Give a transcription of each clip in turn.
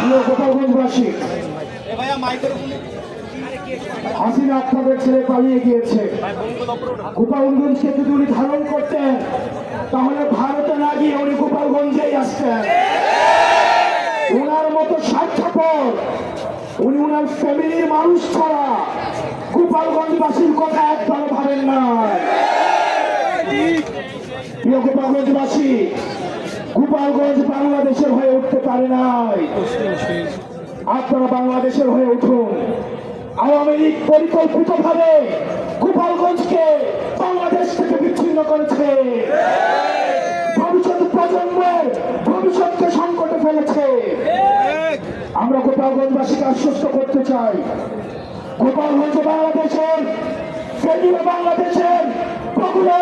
প্রিয় গোপালগঞ্জবাসী হাসিনা ছেড়ে পালিয়ে গিয়েছে। গোপালগঞ্জকে যদি উনি ধারণ করতেন তাহলে ভারতে না গিয়ে উনি গোপালগঞ্জেই আসতেন। ওনার মতো স্বার্থপর উনি ওনার ফ্যামিলির মানুষ ছাড়া গোপালগঞ্জবাসীর কথা একবার ভাবেন না। প্রিয় গোপালগঞ্জবাসী গোপালগঞ্জ বাংলাদেশের হয়ে উঠতে পারে নাই। আপনারা বাংলাদেশের হয়ে উঠুন। আওয়ামী লীগ পরিকল্পিত ভাবে গোপালগঞ্জকে বাংলাদেশ থেকে বিচ্ছিন্ন করেছে। ভবিষ্যৎ প্রজন্মের ভবিষ্যৎকে সংকটে ফেলেছে। আমরা গোপালগঞ্জবাসীকে আশ্বস্ত করতে চাই। গোপালগঞ্জ বাংলাদেশের বাংলাদেশের বগুড়া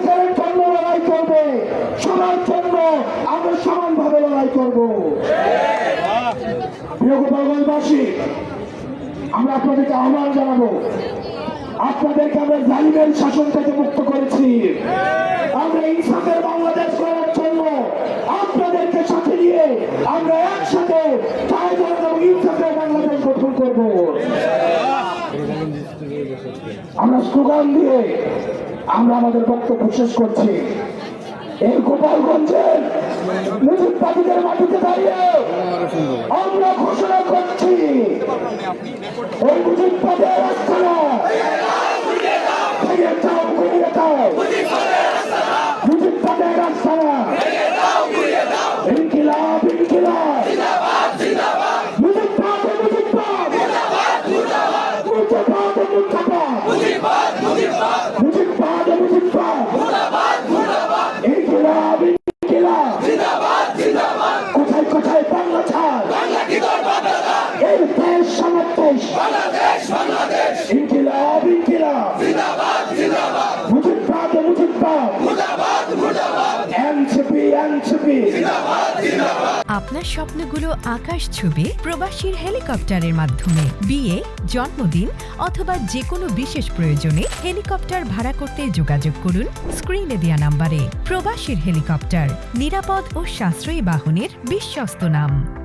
অধিকারের জন্য লড়াই করবে। সবার জন্য আমরা সমানভাবে লড়াই করব। প্রিয় আমরা আপনাদেরকে আহ্বান জানাব। আপনাদেরকে আমরা জালিমের শাসন থেকে মুক্ত করেছি। আমরা ইনসাফের বাংলাদেশ করার জন্য আপনাদেরকে সাথে নিয়ে আমরা একসাথে বাংলাদেশ গঠন করব। আমরা স্লোগান দিয়ে আমরা আমাদের বক্তব্য শেষ করছি। এই গোপালগঞ্জের পাখিদের মাটিতে দাঁড়িয়ে আমরা ঘোষণা করছি ওই মুজিববাদের আস্থানা ভেঙে যাও গুড়িয়ে দাও মুজিববাদের আস্থানা ইনকিলাব ইনকিলাব মুজিববাদ মুজিববাদ মুজিববাদ মুজিববাদ মুজিববাদ মুজিববাদ ইনকিলাব ইনকিলাব কোথায় কোথায় বাংলা ছাড় এই দেশ আমার দেশ ইনকিলাব ইনকিলাব। মুজিববাদ মুজিববাদ। NCP NCP. আপনার স্বপ্নগুলো আকাশ ছুবে প্রবাসীর হেলিকপ্টারের মাধ্যমে। বিয়ে জন্মদিন অথবা যে কোনো বিশেষ প্রয়োজনে হেলিকপ্টার ভাড়া করতে যোগাযোগ করুন স্ক্রিনে দেওয়া নাম্বারে। প্রবাসীর হেলিকপ্টার নিরাপদ ও সাশ্রয়ী বাহনের বিশ্বস্ত নাম।